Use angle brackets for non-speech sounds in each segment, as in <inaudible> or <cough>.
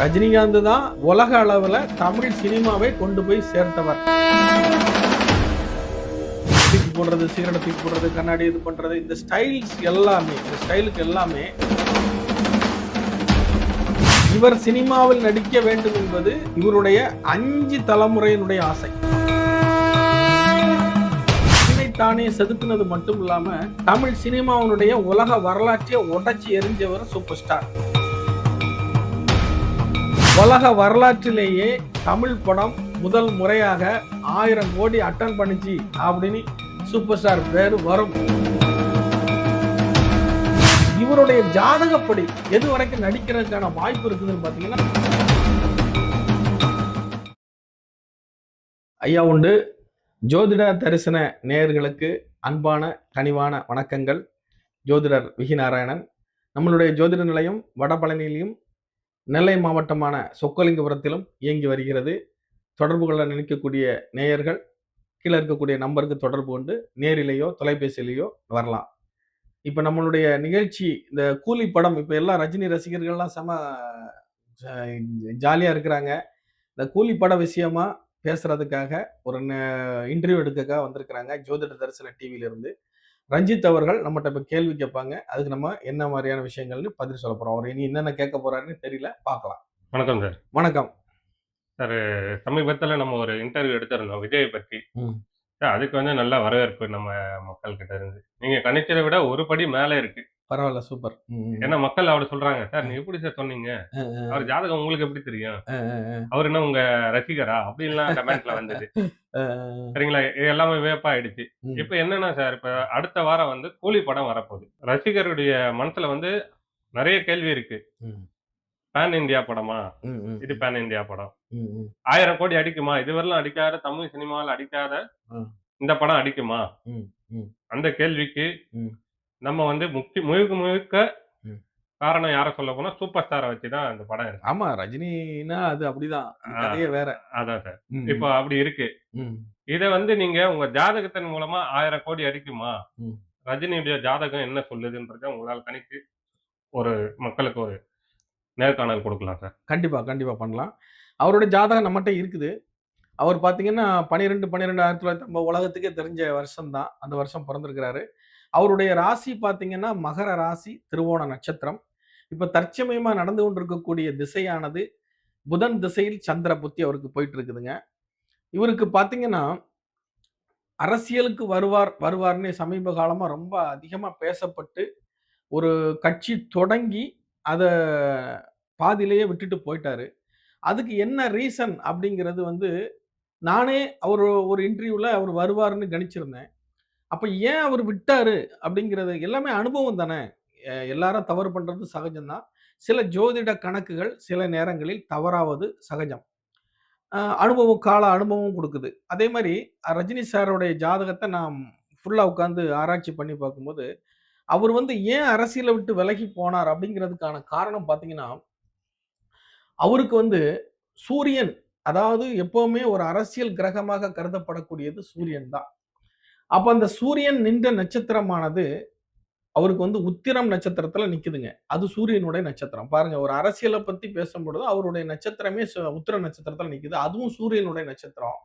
ரஜினிகாந்த் தான் உலக அளவில் தமிழ் சினிமாவை கொண்டு போய் சேர்த்தவர். தூக்கி போடுறது சிகரெட் தூக்கி போடுறது கண்ணாடி இது பண்றது இந்த ஸ்டைல்ஸ் எல்லாமே இந்த ஸ்டைலுக்கு எல்லாமே இவர் சினிமாவில் நடிக்க வேண்டும் என்பது இவருடைய அஞ்சு தலைமுறையினுடைய ஆசை. தானே செதுக்குனது மட்டும் இல்லாம தமிழ் சினிமாவினுடைய உலக வரலாற்றை உடச்சி எரிஞ்சவர் சூப்பர் ஸ்டார் உலக வரலாற்றிலேயே தமிழ் படம் முதல் முறையாக ஆயிரம் கோடி அட்டன் பண்ணிச்சு அப்படின்னு சூப்பர் ஸ்டார் பேர் வரும் இவருடைய ஜாதகப்படி எது வரைக்கும் நடிக்கிறதுக்கான வாய்ப்பு இருக்குதுன்னு பார்த்தீங்கன்னா ஐயா உண்டு. ஜோதிட தரிசன நேயர்களுக்கு அன்பான கனிவான வணக்கங்கள். ஜோதிடர் விகி நாராயணன். நம்மளுடைய ஜோதிட நிலையம் வடபழனியிலையும் நெல்லை மாவட்டமான சொக்கலிங்கபுரத்திலும் இயங்கி வருகிறது. தொடர்பு கொள்ள நினைக்கக்கூடிய நேயர்கள் கீழே இருக்கக்கூடிய நம்பருக்கு தொடர்பு கொண்டு நேரிலேயோ தொலைபேசியிலேயோ வரலாம். இப்போ நம்மளுடைய நிகழ்ச்சி இந்த கூலி படம் இப்போ எல்லாம் ரஜினி ரசிகர்கள்லாம் செம ஜாலியாக இருக்கிறாங்க. இந்த கூலி பட விஷயமா பேசுறதுக்காக ஒரு இன்டர்வியூ எடுக்கக்காக வந்திருக்கிறாங்க. ஜோதிட தரிசன டிவியிலிருந்து ரஞ்சித் அவர்கள் நம்மகிட்ட இப்போ கேள்வி கேட்பாங்க. அதுக்கு நம்ம என்ன மாதிரியான விஷயங்கள்னு பதில் சொல்ல போறோம். அவர் இனி என்னென்ன கேட்க போறாருன்னு தெரியல. பார்க்கலாம். வணக்கம் சார். வணக்கம். சமீபத்தில் நம்ம ஒரு இன்டர்வியூ எடுத்திருந்தோம் விஜயை பற்றி. சார், அதுக்கு வந்து நல்ல வரவேற்பு நம்ம மக்கள் கிட்ட இருந்து. நீங்க கணிச்சதை விட ஒரு படி மேல இருக்கு. பரவாயில்ல சூப்பர். ஏன்னா மக்கள் அப்படி சொல்றாங்க சார் நீங்க எப்படி சார் சொன்னீங்க? அவர் ஜாதகம் உங்களுக்கு எப்படி தெரியும்? அவர் என்ன உங்க ரசிகரா? அப்படின்லாம் கமெண்ட்ல வந்தது. <laughs> சரிங்களா? இது எல்லாமே வேப்பா ஆயிடுச்சு. இப்ப என்னன்னா சார் இப்ப அடுத்த வாரம் வந்து கூலி படம் வரப்போகுது. ரசிகருடைய மனசுல வந்து நிறைய கேள்வி இருக்கு. பேன் இந்தியா படமா? இது பேன் இந்தியா படம். ஆயிரம் கோடி அடிக்குமா? இதுவரையிலும் அடிக்காத தமிழ் சினிமாவில் அடிக்காத. இந்த படம் அடிக்குமா. அந்த கேள்விக்கு. நம்ம வந்து முக்கி முழுக்க முழுக்க. காரணம் யார சொல்ல போனா சூப்பர் ஸ்டாரை வச்சுதான் இந்த படம் இருக்கு. ஆமா ரஜினினா அது அப்படிதான். கதையே வேற. அதான் சார் இப்போ அப்படி இருக்கு. இத வந்து நீங்க உங்க ஜாதகத்தின் மூலமா ஆயிரம் கோடி அடிக்குமா. ரஜினியுடைய ஜாதகம் என்ன சொல்லுதுன்றத உங்களால் கணித்து ஒரு மக்களுக்கு ஒரு நேர்காணல் கொடுக்கலாம் சார் கண்டிப்பா கண்டிப்பா பண்ணலாம். அவருடைய ஜாதகம் நம்மகிட்ட இருக்குது. அவர் பார்த்தீங்கன்னா பன்னிரெண்டு பன்னிரெண்டு ஆயிரத்தி தொள்ளாயிரத்தி நம்ம உலகத்துக்கே தெரிஞ்ச வருஷம் தான் அந்த வருஷம் பிறந்திருக்கிறாரு. அவருடைய ராசி பார்த்தீங்கன்னா மகர ராசி திருவோண நட்சத்திரம். இப்போ தற்சமயமா நடந்து கொண்டிருக்கக்கூடிய திசையானது புதன் திசையில் சந்திர புத்தி அவருக்கு போயிட்டு இருக்குதுங்க இவருக்கு பார்த்தீங்கன்னா அரசியலுக்கு வருவார் வருவார்னு சமீப காலமாக ரொம்ப அதிகமாக பேசப்பட்டு ஒரு கட்சி தொடங்கி அதை பாதியிலேயே விட்டுட்டு போயிட்டாரு. அதுக்கு என்ன ரீசன் அப்படிங்கிறது வந்து நானே அவர் ஒரு இன்டர்வியூவில் அவர் வருவாருன்னு கணிச்சிருந்தேன். அப்போ ஏன் அவர் விட்டாரு? அப்படிங்கிறது எல்லாமே அனுபவம் தானே. எல்லாரும் தவறு பண்ணுறது சகஜம்தான். சில ஜோதிட கணக்குகள் சில நேரங்களில் தவறாவது சகஜம். அனுபவம் கால அனுபவம் கொடுக்குது. அதே மாதிரி ரஜினி சாரோடைய ஜாதகத்தை நான் ஃபுல்லாக உட்காந்து ஆராய்ச்சி பண்ணி பார்க்கும்போது அவர் வந்து ஏன் அரசியலை விட்டு விலகி போனார்? அப்படிங்கிறதுக்கான காரணம் பார்த்தீங்கன்னா அவருக்கு வந்து சூரியன் அதாவது எப்போவுமே ஒரு அரசியல் கிரகமாக கருதப்படக்கூடியது சூரியன் தான். அப்போ அந்த சூரியன் நின்ற நட்சத்திரமானது அவருக்கு வந்து உத்திரம் நட்சத்திரத்துல நிக்குதுங்க. அது சூரியனுடைய நட்சத்திரம். பாருங்க ஒரு அரசியலை பத்தி பேசும்பொழுது அவருடைய நட்சத்திரமே உத்திர நட்சத்திரத்துல நிக்குது. அதுவும் சூரியனுடைய நட்சத்திரம்.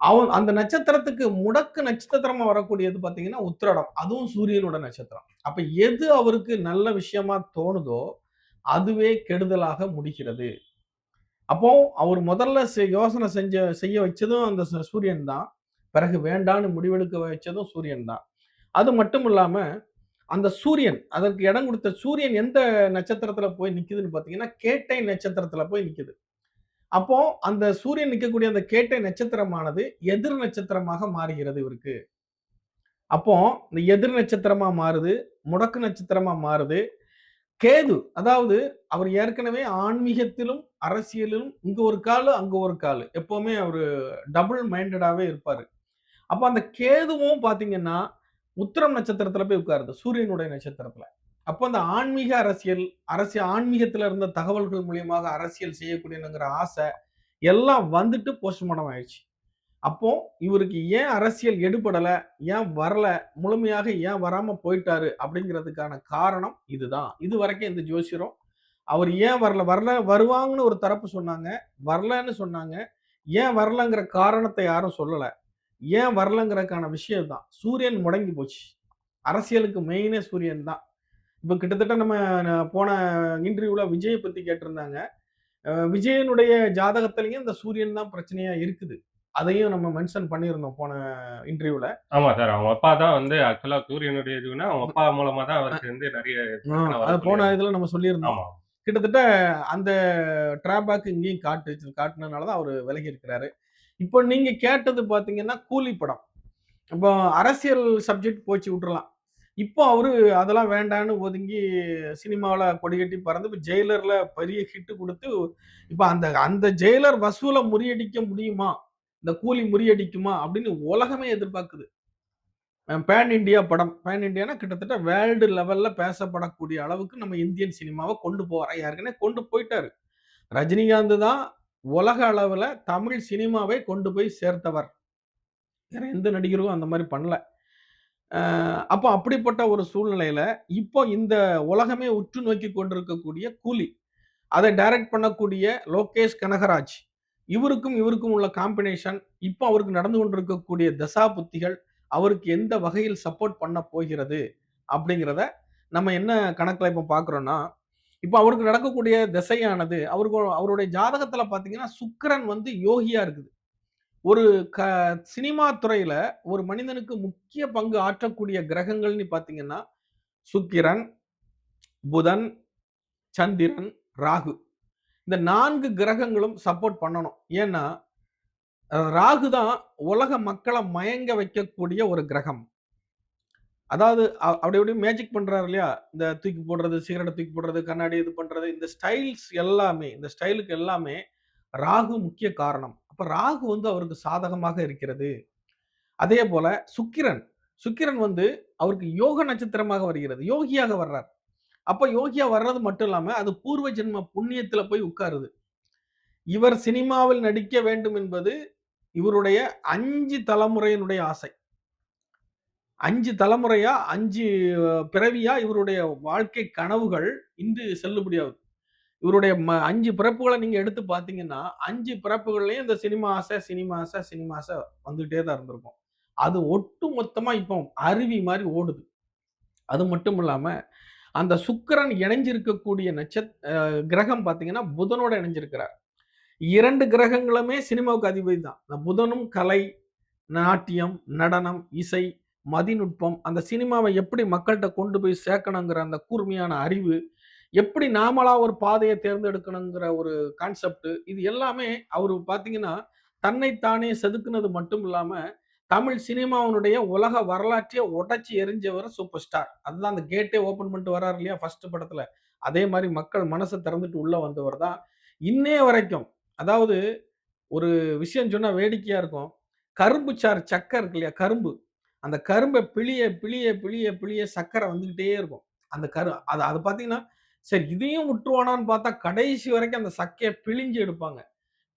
அவன் அந்த நட்சத்திரத்துக்கு முடக்கு நட்சத்திரமா வரக்கூடியது பார்த்தீங்கன்னா உத்திரடம். அதுவும் சூரியனோட நட்சத்திரம். அப்ப எது அவருக்கு நல்ல விஷயமா தோணுதோ அதுவே கெடுதலாக முடிகிறது. அப்போ அவர் முதல்ல யோசனை செஞ்ச செய்ய வச்சதும் அந்த சூரியன் தான். பிறகு வேண்டான்னு முடிவெடுக்க வச்சதும் சூரியன் தான். அது மட்டும் இல்லாமல் அந்த சூரியன் அதற்கு இடம் கொடுத்த சூரியன் எந்த நட்சத்திரத்துல போய் நிக்குதுன்னு பாத்தீங்கன்னா கேட்டை நட்சத்திரத்துல போய் நிக்குது. அப்போ அந்த சூரியன் நிற்கக்கூடிய அந்த கேட்டை நட்சத்திரமானது எதிர் நட்சத்திரமாக மாறுகிறது இவருக்கு. அப்போ இந்த எதிர் நட்சத்திரமா மாறுது முடக்கு நட்சத்திரமா மாறுது. கேது அதாவது அவர் ஏற்கனவே ஆன்மீகத்திலும் அரசியலிலும் இங்க ஒரு காலு அங்க ஒரு காலு. எப்பவுமே அவரு டபுள் மைண்டடாவே இருப்பாரு. அப்போ அந்த கேதுவும் பார்த்தீங்கன்னா உத்திரம் நட்சத்திரத்தில் போய் உட்காருது. சூரியனுடைய நட்சத்திரத்தில். அப்போ அந்த ஆன்மீக அரசியல் அரசியல் ஆன்மீகத்தில் இருந்த தகவல்கள் மூலியமாக அரசியல் செய்யக்கூடியனுங்கிற ஆசை எல்லாம் வந்துட்டு போஸ்ட்மார்ட்டம் ஆயிடுச்சு. அப்போ இவருக்கு ஏன் அரசியல் எடுபடலை ஏன் வரல முழுமையாக ஏன் வராமல் போயிட்டாரு அப்படிங்கிறதுக்கான காரணம் இதுதான். இது வரைக்கும் இந்த ஜோசியரும் அவர் ஏன் வரல வரல வருவாங்கன்னு ஒரு தரப்பு சொன்னாங்க வரலன்னு சொன்னாங்க ஏன் வரலங்கிற காரணத்தை யாரும் சொல்லலை. ஏன் வரலங்கிறதுக்கான விஷயம் தான் சூரியன் முடங்கி போச்சு. அரசியலுக்கு மெயினே சூரியன் தான். இப்போ கிட்டத்தட்ட நம்ம போன இன்டர்வியூல விஜயை பத்தி கேட்டிருந்தாங்க. விஜயனுடைய ஜாதகத்திலையும் இந்த சூரியன் தான் பிரச்சனையா இருக்குது. அதையும் நம்ம மென்ஷன் பண்ணியிருந்தோம் போன இன்டர்வியூல ஆமா சார் அவங்க அப்பா தான் வந்து ஆக்சுவலா சூரியனுடைய இதுனா அவங்க அப்பா மூலமா தான் அவருக்கு வந்து நிறைய போன இதுல நம்ம சொல்லியிருந்தோம். கிட்டத்தட்ட அந்த டிராபேக் இங்கேயும் காட்டு காட்டுனதுனால தான் அவர் விலகி இருக்கிறாரு. இப்போ நீங்க கேட்டது பாத்தீங்கன்னா கூலி படம். இப்போ அரசியல் சப்ஜெக்ட் போச்சு விட்டுறலாம். இப்போ அவரு அதெல்லாம் வேண்டான்னு ஒதுங்கி சினிமாவில் கொடிகட்டி பறந்து இப்போ ஜெயிலரில் பெரிய ஹிட்டு கொடுத்து இப்போ அந்த அந்த ஜெயிலர் வசூலை முறியடிக்க முடியுமா? இந்த கூலி முறியடிக்குமா? அப்படின்னு உலகமே எதிர்பார்க்குது. பேன் இந்தியா படம். பேன் இந்தியானா கிட்டத்தட்ட வேர்ல்டு லெவலில் பேசப்படக்கூடிய அளவுக்கு நம்ம இந்தியன் சினிமாவை கொண்டு போகிறார் ஏற்கனவே கொண்டு போயிட்டாரு. ரஜினிகாந்த் தான் உலக அளவில் தமிழ் சினிமாவை கொண்டு போய் சேர்த்தவர். வேற எந்த நடிகரும் அந்த மாதிரி பண்ணல. அப்போ அப்படிப்பட்ட ஒரு சூழ்நிலையில இப்போ இந்த உலகமே உற்று நோக்கி கொண்டிருக்கக்கூடிய கூலி அதை டைரக்ட் பண்ணக்கூடிய லோகேஷ் கனகராஜ் இவருக்கும் இவருக்கும் உள்ள காம்பினேஷன் இப்போ அவருக்கு நடந்து கொண்டிருக்கக்கூடிய தசா புத்திகள் அவருக்கு எந்த வகையில் சப்போர்ட் பண்ண போகிறது அப்படிங்கிறத நம்ம என்ன கணக்கில் இப்போ பார்க்குறோன்னா இப்போ அவருக்கு நடக்கக்கூடிய திசையானது அவருக்கு அவருடைய ஜாதகத்துல பார்த்தீங்கன்னா சுக்கிரன் வந்து யோகியா இருக்குது. ஒரு க சினிமா துறையில ஒரு மனிதனுக்கு முக்கிய பங்கு ஆற்றக்கூடிய கிரகங்கள்னு பார்த்தீங்கன்னா சுக்கிரன் புதன் சந்திரன் ராகு. இந்த நான்கு கிரகங்களும் சப்போர்ட் பண்ணணும். ஏன்னா ராகு தான் உலக மக்களை மயங்க வைக்கக்கூடிய ஒரு கிரகம். அதாவது அப்படி அப்படி மேஜிக் பண்றாரு இல்லையா? இந்த தூக்கி போடுறது சிகரெட்டை தூக்கி போடுறது கண்ணாடி இது பண்றது இந்த ஸ்டைல்ஸ் எல்லாமே இந்த ஸ்டைலுக்கு எல்லாமே ராகு முக்கிய காரணம். அப்ப ராகு வந்து அவருக்கு சாதகமாக இருக்கிறது. அதே போல சுக்கிரன். சுக்கிரன் வந்து அவருக்கு யோக நட்சத்திரமாக வருகிறது. யோகியாக வர்றார். அப்ப யோகியா வர்றது மட்டும் இல்லாம அது பூர்வ ஜென்ம புண்ணியத்துல போய் உட்காருது. இவர் சினிமாவில் நடிக்க வேண்டும் என்பது இவருடைய அஞ்சு தலைமுறையினுடைய ஆசை. அஞ்சு தலைமுறையா அஞ்சு பிறவியா இவருடைய வாழ்க்கை கனவுகள் இன்று செல்லுபடியாகுது. இவருடைய ம- அஞ்சு பிறப்புகளை நீங்க எடுத்து பார்த்தீங்கன்னா அஞ்சு பிறப்புகள்லையும் இந்த சினிமா ஆசை சினிமா ஆசை சினிமா ஆசை வந்துகிட்டே தான் இருந்திருக்கும். அது ஒட்டு மொத்தமா இப்போ அருவி மாதிரி ஓடுது. அது மட்டும் இல்லாம அந்த சுக்கிரன் இணைஞ்சிருக்கக்கூடிய நட்சத் கிரகம் பார்த்தீங்கன்னா புதனோட இணைஞ்சிருக்கிறார். இரண்டு கிரகங்களுமே சினிமாவுக்கு அதிபதி தான். இந்த புதனும் கலை நாட்டியம் நடனம் இசை மதிநுட்பம் அந்த சினிமாவை எப்படி மக்கள்கிட்ட கொண்டு போய் சேர்க்கணுங்கிற அந்த கூர்மையான அறிவு எப்படி நாமளா ஒரு பாதையை தேர்ந்தெடுக்கணுங்கிற ஒரு கான்செப்ட் இது எல்லாமே அவர் பார்த்தீங்கன்னா தன்னைத்தானே செதுக்குனது மட்டும் இல்லாம தமிழ் சினிமாவினுடைய உலக வரலாற்றையே உடச்சி எரிஞ்சவர் சூப்பர் ஸ்டார் அதுதான் அந்த கேட்டே ஓப்பன் பண்ணிட்டு வர்றாரு இல்லையா ஃபர்ஸ்ட் படத்துல. அதே மாதிரி மக்கள் மனசை திறந்துட்டு உள்ள வந்தவர் தான் இன்னே வரைக்கும். அதாவது ஒரு விஷயம் சொன்னா வேடிக்கையா இருக்கும். கரும்பு சார் சக்கை இருக்கு இல்லையா கரும்பு. அந்த கரும்பை பிழிய பிழிய பிழிய பிழிய சக்கரை வந்துக்கிட்டே இருக்கும். அந்த கரு அது அது பார்த்தீங்கன்னா சரி இதையும் விட்டுருவானான்னு பார்த்தா கடைசி வரைக்கும் அந்த சக்கையை பிழிஞ்சு எடுப்பாங்க.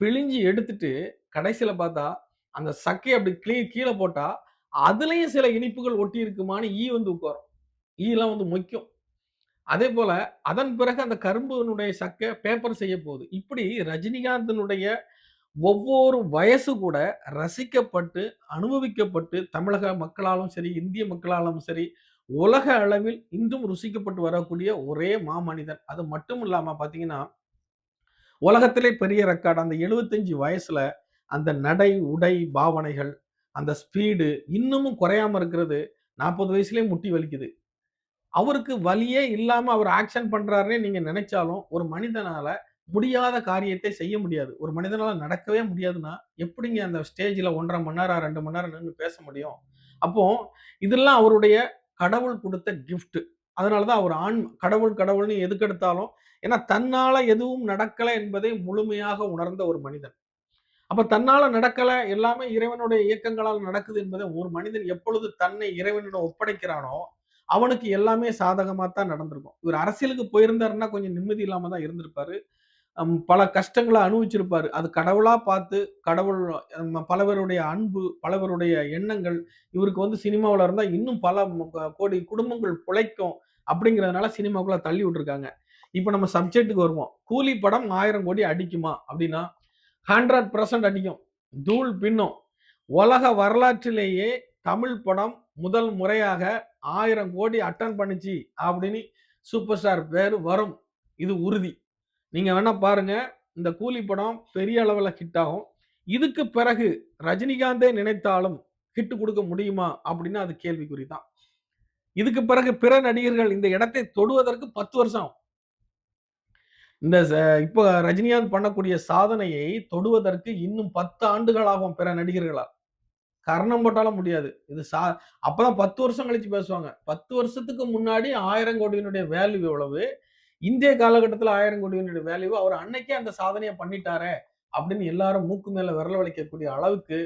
பிழிஞ்சு எடுத்துட்டு கடைசியில் பார்த்தா அந்த சக்கையை அப்படி கிளீ கீழே போட்டால் அதுலேயும் சில இனிப்புகள் ஒட்டி இருக்குமான்னு ஈ வந்து உட்காரும். ஈலாம் வந்து முக்கியம் அதே போல அதன் பிறகு அந்த கரும்பினுடைய சக்கை பேப்பர் செய்ய போகுது இப்படி ரஜினிகாந்தினுடைய ஒவ்வொரு வயசு கூட ரசிக்கப்பட்டு அனுபவிக்கப்பட்டு தமிழக மக்களாலும் சரி இந்திய மக்களாலும் சரி உலக அளவில் இன்றும் ருசிக்கப்பட்டு வரக்கூடிய ஒரே மாமனிதன். அது மட்டும் இல்லாமல் பார்த்தீங்கன்னா உலகத்திலே பெரிய ரெக்கார்டு அந்த 75 வயசுல அந்த நடை உடை பாவனைகள் அந்த ஸ்பீடு இன்னமும் குறையாம இருக்கிறது. நாற்பது வயசுலேயே முட்டி வலிக்குது. அவருக்கு வலியே இல்லாமல் அவர் ஆக்ஷன் பண்ணுறாருன்னு நீங்கள் நினைச்சாலும் ஒரு மனிதனால் முடியாத காரியத்தை செய்ய முடியாது. ஒரு மனிதனால் நடக்கவே முடியாதுன்னா எப்படிங்க அந்த ஸ்டேஜில் ஒன்றரை மணி நேரம் ரெண்டு மணி நேரம் நின்று பேச முடியும்? அப்போ இதெல்லாம் அவருடைய கடவுள் கொடுத்த கிஃப்ட் அதனால தான் அவர் ஆண் கடவுள் கடவுள்னு எதுக்கெடுத்தாலும் ஏன்னா தன்னால் எதுவும் நடக்கலை என்பதை முழுமையாக உணர்ந்த ஒரு மனிதன். அப்ப தன்னால நடக்கலை எல்லாமே இறைவனுடைய இயக்கங்களால் நடக்குது என்பதை ஒரு மனிதன் எப்பொழுது தன்னை இறைவனிடம் ஒப்படைக்கிறானோ அவனுக்கு எல்லாமே சாதகமாக தான் நடந்திருக்கும். இவர் அரசியலுக்கு போயிருந்தாருன்னா கொஞ்சம் நிம்மதி இல்லாமல் தான் இருந்திருப்பாரு. பல கஷ்டங்களை அனுபவிச்சிருப்பாரு. அது கடவுளா பார்த்து கடவுள் பலவருடைய அன்பு பலவருடைய எண்ணங்கள் இவருக்கு வந்து சினிமாவில் இருந்தால் இன்னும் பல கோடி குடும்பங்கள் பிழைக்கும் அப்படிங்கிறதுனால சினிமாக்குள்ள தள்ளி விட்டுருக்காங்க. இப்போ நம்ம சப்ஜெக்ட்டுக்கு வருவோம். கூலி படம் ஆயிரம் கோடி அடிக்குமா அப்படின்னா ஹண்ட்ரட் பர்சன்ட் அடிக்கும். தூள் பின்னும். உலக வரலாற்றிலேயே தமிழ் படம் முதல் முறையாக ஆயிரம் கோடி அட்டன் பண்ணுச்சு அப்படின்னு சூப்பர் ஸ்டார் பேர் வரும். இது உறுதி. நீங்க வேணா பாருங்க. இந்த கூலி படம் பெரிய அளவுல ஹிட் ஆகும். இதுக்கு பிறகு ரஜினிகாந்தே நினைத்தாலும் ஹிட் கொடுக்க முடியுமா அப்படின்னா அது கேள்விக்குறி தான் இதுக்கு பிறகு பிற நடிகர்கள் இந்த இடத்தை தொடுவதற்கு பத்து வருஷம் ஆகும். இந்த இப்போ ரஜினிகாந்த் பண்ணக்கூடிய சாதனையை தொடுவதற்கு இன்னும் பத்து ஆண்டுகள் ஆகும் பிற நடிகர்களால். கர்ணம் போட்டாலும் முடியாது. இது சா அப்பதான் பத்து வருஷம் கழிச்சு பேசுவாங்க. பத்து வருஷத்துக்கு முன்னாடி ஆயிரம் கோடியினுடைய வேல்யூ எவ்வளவு? இந்திய காலகட்டத்தில் ஆயிரம் கோடியினுடைய வேல்யூ அவர் அன்னைக்கே அந்த சாதனையை பண்ணிட்டாரே அப்படின்னு எல்லாரும் மூக்கு மேல விரல வலிக்கக்கூடிய அளவுக்கு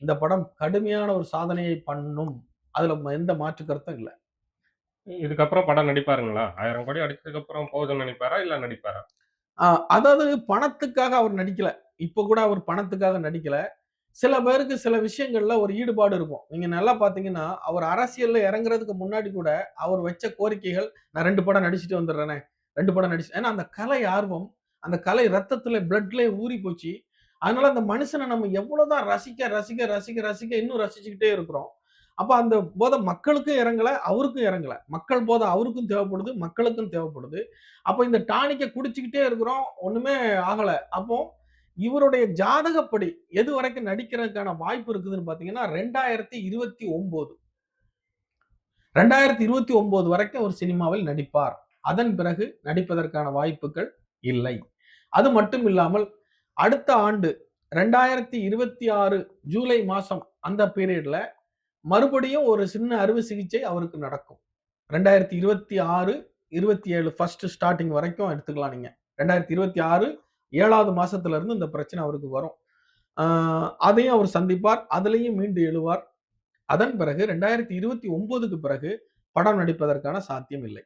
இந்த படம் கடுமையான ஒரு சாதனையை பண்ணும். அதுல எந்த மாற்று கருத்தும் இல்லை. இதுக்கப்புறம் படம் நடிப்பாருங்களா? ஆயிரம் கோடி அடிச்சதுக்கு அப்புறம் போதும்னு நினைப்பாரா இல்ல நடிப்பாரா? ஆஹ் அதாவது பணத்துக்காக அவர் நடிக்கல. இப்ப கூட அவர் பணத்துக்காக நடிக்கல. சில பேருக்கு சில விஷயங்கள்ல ஒரு ஈடுபாடு இருக்கும். நீங்க நல்லா பாத்தீங்கன்னா அவர் அரசியல்ல இறங்குறதுக்கு முன்னாடி கூட அவர் வச்ச கோரிக்கைகள் நான் ரெண்டு படம் நடிச்சுட்டு வந்துடுறேனே ரெண்டு படம் நடிச்சு ஏன்னா அந்த கலை ஆர்வம் அந்த கலை ரத்தத்துல பிளட்ல ஊறி போச்சு. அதனால அந்த மனுஷனை நம்ம எவ்வளவுதான் ரசிக்க ரசிக்க ரசிக்க ரசிக்க இன்னும் ரசிச்சுக்கிட்டே இருக்கிறோம். அப்ப அந்த போதை மக்களுக்கும் இறங்கல அவருக்கும் இறங்கல. மக்கள் போதை அவருக்கும் தேவைப்படுது மக்களுக்கும் தேவைப்படுது. அப்போ இந்த டானிக்கை குடிச்சுக்கிட்டே இருக்கிறோம் ஒண்ணுமே ஆகல. அப்போ இவருடைய ஜாதகப்படி எது வரைக்கும் நடிக்கிறதுக்கான வாய்ப்பு இருக்குதுன்னு பாத்தீங்கன்னா ரெண்டாயிரத்தி இருபத்தி ஒன்பது ரெண்டாயிரத்தி இருபத்தி ஒன்பது வரைக்கும் ஒரு சினிமாவில் நடிப்பார். அதன் பிறகு நடிப்பதற்கான வாய்ப்புகள் இல்லை. அது மட்டும் இல்லாமல் அடுத்த ஆண்டு ரெண்டாயிரத்தி இருபத்தி ஆறு ஜூலை மாசம் அந்த பீரியட்ல மறுபடியும் ஒரு சின்ன அறுவை சிகிச்சை அவருக்கு நடக்கும். ரெண்டாயிரத்தி இருபத்தி ஆறு இருபத்தி ஏழு ஃபர்ஸ்ட் ஸ்டார்டிங் வரைக்கும் எடுத்துக்கலாம் நீங்க. ரெண்டாயிரத்தி இருபத்தி ஆறு ஏழாவது மாசத்துல இருந்து இந்த பிரச்சனை அவருக்கு வரும். அதையும் அவர் சந்திப்பார் அதுலேயும் மீண்டு எழுவார். அதன் பிறகு ரெண்டாயிரத்தி இருபத்தி ஒன்பதுக்கு பிறகு படம் நடிப்பதற்கான சாத்தியம் இல்லை.